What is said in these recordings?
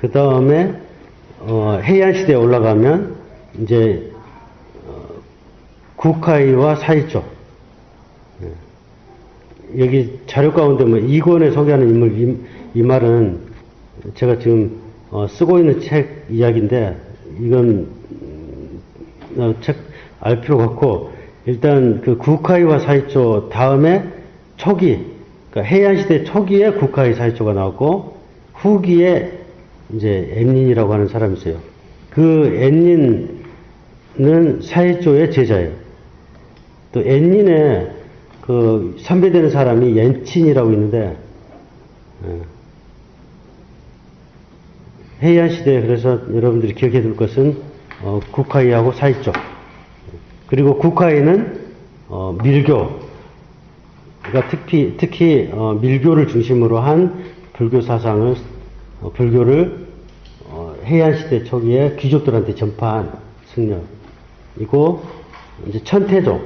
그 다음에 어, 해안 시대에 올라가면 이제 어, 구카이와 사이쪽 예. 여기 자료 가운데 뭐 이권에 소개하는 인물 이, 이 말은 제가 지금 어, 쓰고 있는 책 이야기인데 이건 어, 책알 필요가 없고 일단 그 구카이와 사이초 다음에 초기 그러니까 해안 시대 초기에 구카이 사이초가 나왔고 후기에 이제 엔닌이라고 하는 사람이 있어요. 그 엔닌은 사이초의 제자예요. 또 엔닌의 그 선배되는 사람이 옌친이라고 있는데 예. 해안 시대에 그래서 여러분들이 기억해 둘 것은 어, 국카이하고 사이쪽 그리고 국카이는 어, 밀교 그러니까 특히 특히 어, 밀교를 중심으로 한 불교 사상을 어, 불교를 어, 해안 시대 초기에 귀족들한테 전파한 승려이고 이제 천태종을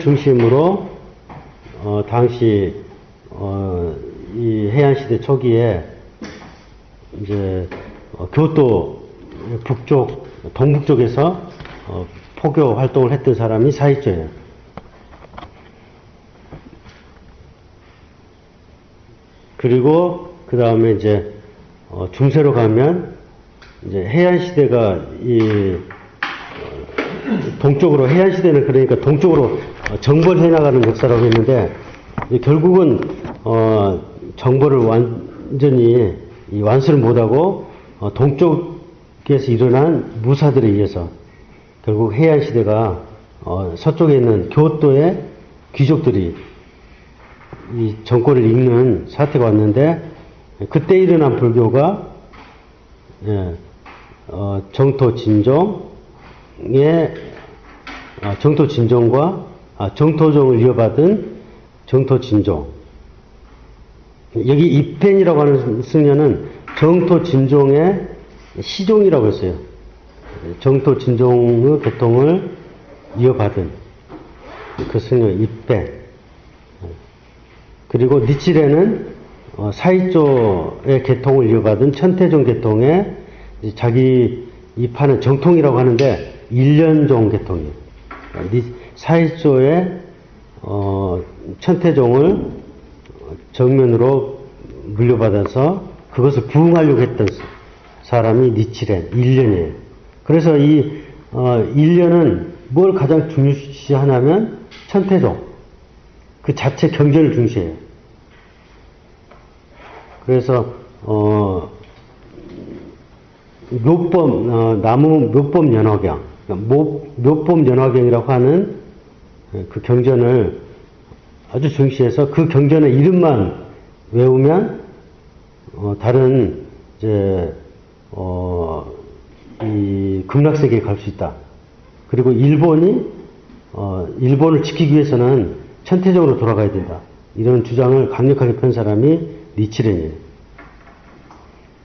중심으로 어, 당시 어, 이 해안 시대 초기에 이제 어, 교도 북쪽 동북쪽에서 어, 포교 활동을 했던 사람이 사이조예요. 그리고 그 다음에 이제 어, 중세로 가면 이제 해안 시대가 이 어, 동쪽으로 해안 시대는 그러니까 동쪽으로 어, 정벌해 나가는 역사라고 했는데 결국은 어, 정벌을 완전히 이 완수를 못하고 어, 동쪽에서 일어난 무사들에 의해서 결국 해안 시대가 어, 서쪽에 있는 교토의 귀족들이 이 정권을 잇는 사태가 왔는데 그때 일어난 불교가 예, 어, 정토 진종의 아, 정토 진종과 아, 정토종을 이어받은 정토 진종 여기 입펜이라고 하는 승려는 정토 진종의 시종이라고 했어요. 정토 진종의 계통을 이어받은 그 승려 입펜 그리고 니치레는 어, 사이조의 계통을 이어받은 천태종 계통의 자기 입하는 정통이라고 하는데 일련종 계통이에요. 사이조의 어, 천태종을 정면으로 물려받아서 그것을 부응하려고 했던 사람이 니치렌, 일련이에요. 그래서 이 어, 일련은 뭘 가장 중시하냐면 천태종, 그 자체 경전을 중시해요. 그래서 어, 묘법 어, 나무 묘법 연화경, 묘법 연화경이라고 하는 그 경전을 아주 중시해서 그 경전의 이름만 외우면 어, 다른 이제 어, 이 극락세계에 갈 수 있다. 그리고 일본이 어, 일본을 지키기 위해서는 천태적으로 돌아가야 된다. 이런 주장을 강력하게 편 사람이 니치렌이에요.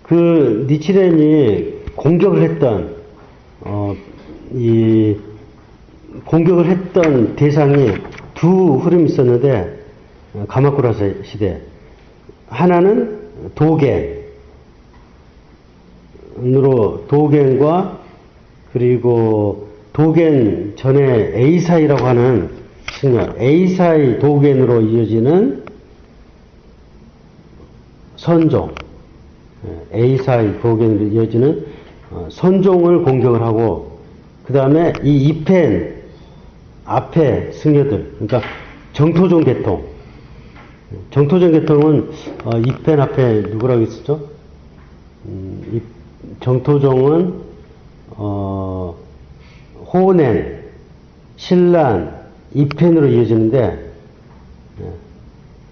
그 니치렌이 공격을 했던 어, 이 공격을 했던 대상이 두 흐름이 있었는데 가마쿠라 시대. 하나는 도겐으로 도겐과 그리고 도겐 전에 에이사이라고 하는 승려 에이사이 도겐으로 이어지는 선종 에이사이 도겐으로 이어지는 어, 선종을 공격을 하고 그 다음에 이 이펜 앞에 승려들, 그러니까 정토종 계통. 정토종 계통은 어, 이펜 앞에 누구라고 있었죠? 음, 이, 정토종은 어, 호넨, 신란, 이펜으로 이어지는데 예,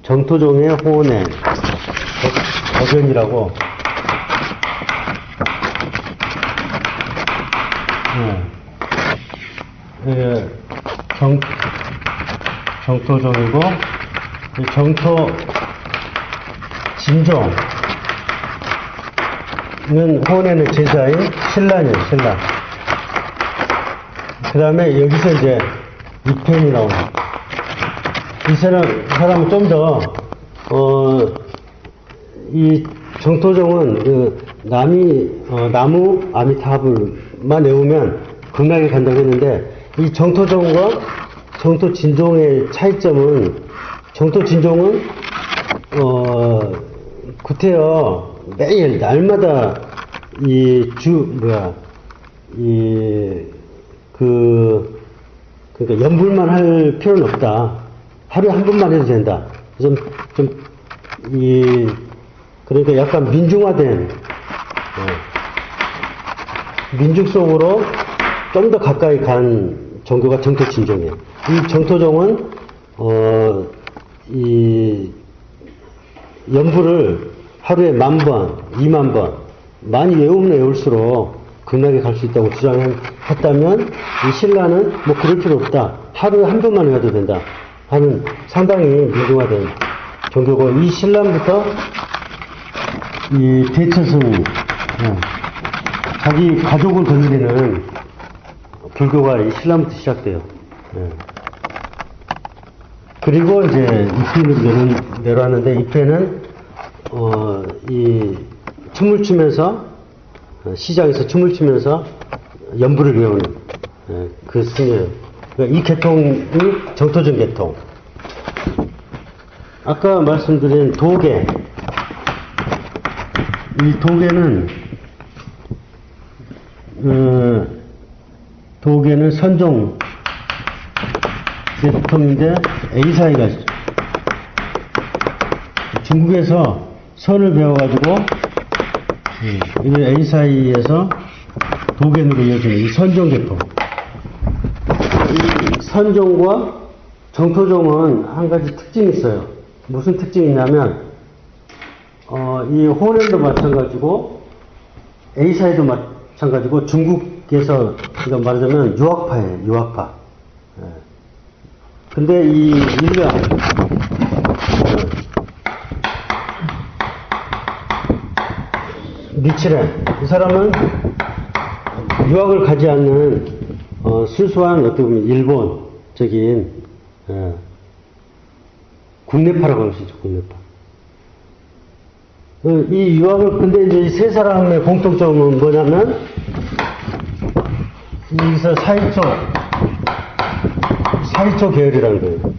정토종의 호넨, 어변이라고 예. 예. 정, 정토종이고, 정토 진종은 호원에는 제자인 신라이에요, 신라. 그 다음에 여기서 이제 이편이 나오는. 이 사람, 이 사람은 좀 더, 어, 이 정토종은 그 남이 어, 나무 아미타불만 외우면 극락에 간다고 했는데 이 정토종과 정토진종의 차이점은 정토진종은 어 구태여 매일 날마다 이 주 뭐야 이 그 그러니까 연불만 할 필요는 없다. 하루에 한 번만 해도 된다. 좀, 좀, 이, 그러니까 약간 민중화된, 어, 민중 속으로 좀 더 가까이 간 종교가 정토진종이에요. 이 정토종은, 어, 이, 연불을 하루에 만 번, 이만 번, 많이 외우면 외울수록 극락에 갈 수 있다고 주장했다면 이 신라는 뭐 그럴 필요 없다. 하루에 한 번만 외워도 된다. 하는 상당히 민중화된 종교고 이 신라부터 이 대처승 어, 자기 가족을 건드리는 불교가 이 신라부터 시작돼요. 예. 그리고 이제 내려, 내려왔는데 입회는 어, 이 춤을 추면서 어, 시장에서 춤을 추면서 연부를 외우는 예, 그 승이에요. 그러니까 이 계통이 정토전 계통. 아까 말씀드린 도계. 이 도계는 어, 도계는 선종 계통인데 A사이가. 중국에서 선을 배워가지고 이 A 사이에서 도견으로 이어지는 이 선종계통. 이 선종과 정토종은 한 가지 특징이 있어요. 무슨 특징이 있냐면, 어, 이 호렌도 마찬가지고, A 사이도 마찬가지고, 중국에서, 그러니까 말하자면 유학파예요, 유학파. 예. 근데 이 인류학, 미치렌. 이 사람은 유학을 가지 않는 어, 순수한 어떻게 보면 일본적인 예, 국내파라고 할 수 있죠. 국내파. 어, 이 유학을 근데 이제 이 세 사람의 공통점은 뭐냐면 여기서 사이초 사이초 계열이라는 거예요.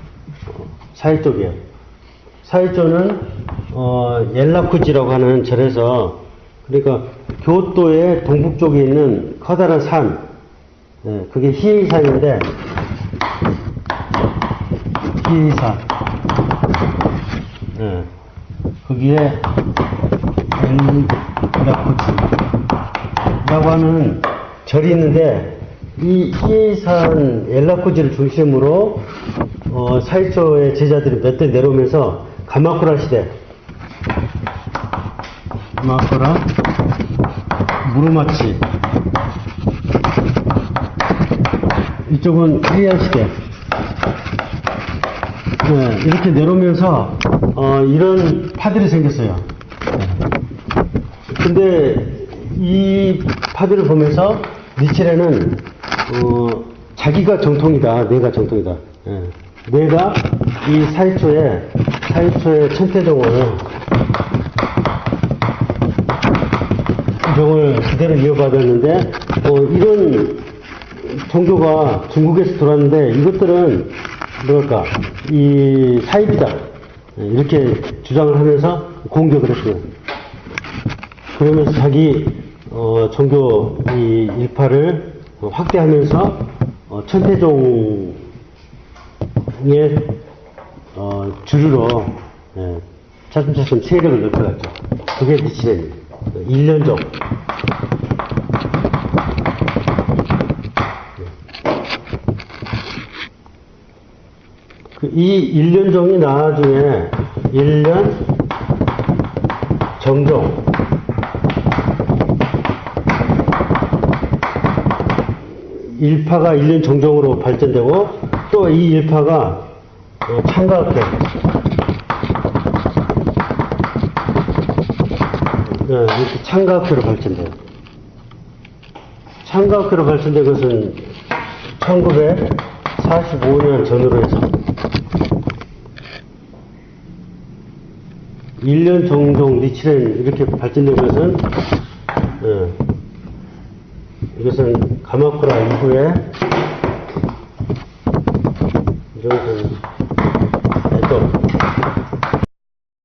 사이초 계열. 사이초는 어, 옐라쿠지라고 하는 절에서 그러니까 교토의 동북 쪽에 있는 커다란 산, 예, 그게 히에이산인데 히에이산, 예, 거기에 엘라쿠지라고 하는 절이 있는데 이 히에이산 엘라쿠지를 중심으로 어, 사이초의 제자들이 몇 대 내려오면서 가마쿠라 시대 마코라 무르마치 이쪽은 헤이안 시대 네, 이렇게 내려오면서 어, 이런 파들이 생겼어요. 네. 근데 이 파들을 보면서 니체레는 어, 자기가 정통이다, 내가 정통이다. 예. 내가 이 사이초의 사이초의 천태종을 종을 그대로 이어받았는데 어, 이런 종교가 중국에서 들어왔는데 이것들은 뭐랄까 이 사입이다 이렇게 주장을 하면서 공격을 했어요. 그러면서 자기 어, 종교 이 일파를 확대하면서 어, 천태종의 어, 주류로 예, 차츰차츰 세력을 넓혀갔죠. 그게 니치레입니다. 1년 전. 그이 1년 정이 나중에 1년 정종. 일파가 1년 정종으로 발전되고 또이 일파가 어, 창각해. 네, 이렇게 창가학교로 발전돼요. 창가학교로 발전된 것은 1945년 전후로 해서 1년 정동 니치렌 이렇게 발전된 것은 예, 이것은 가마쿠라 이후에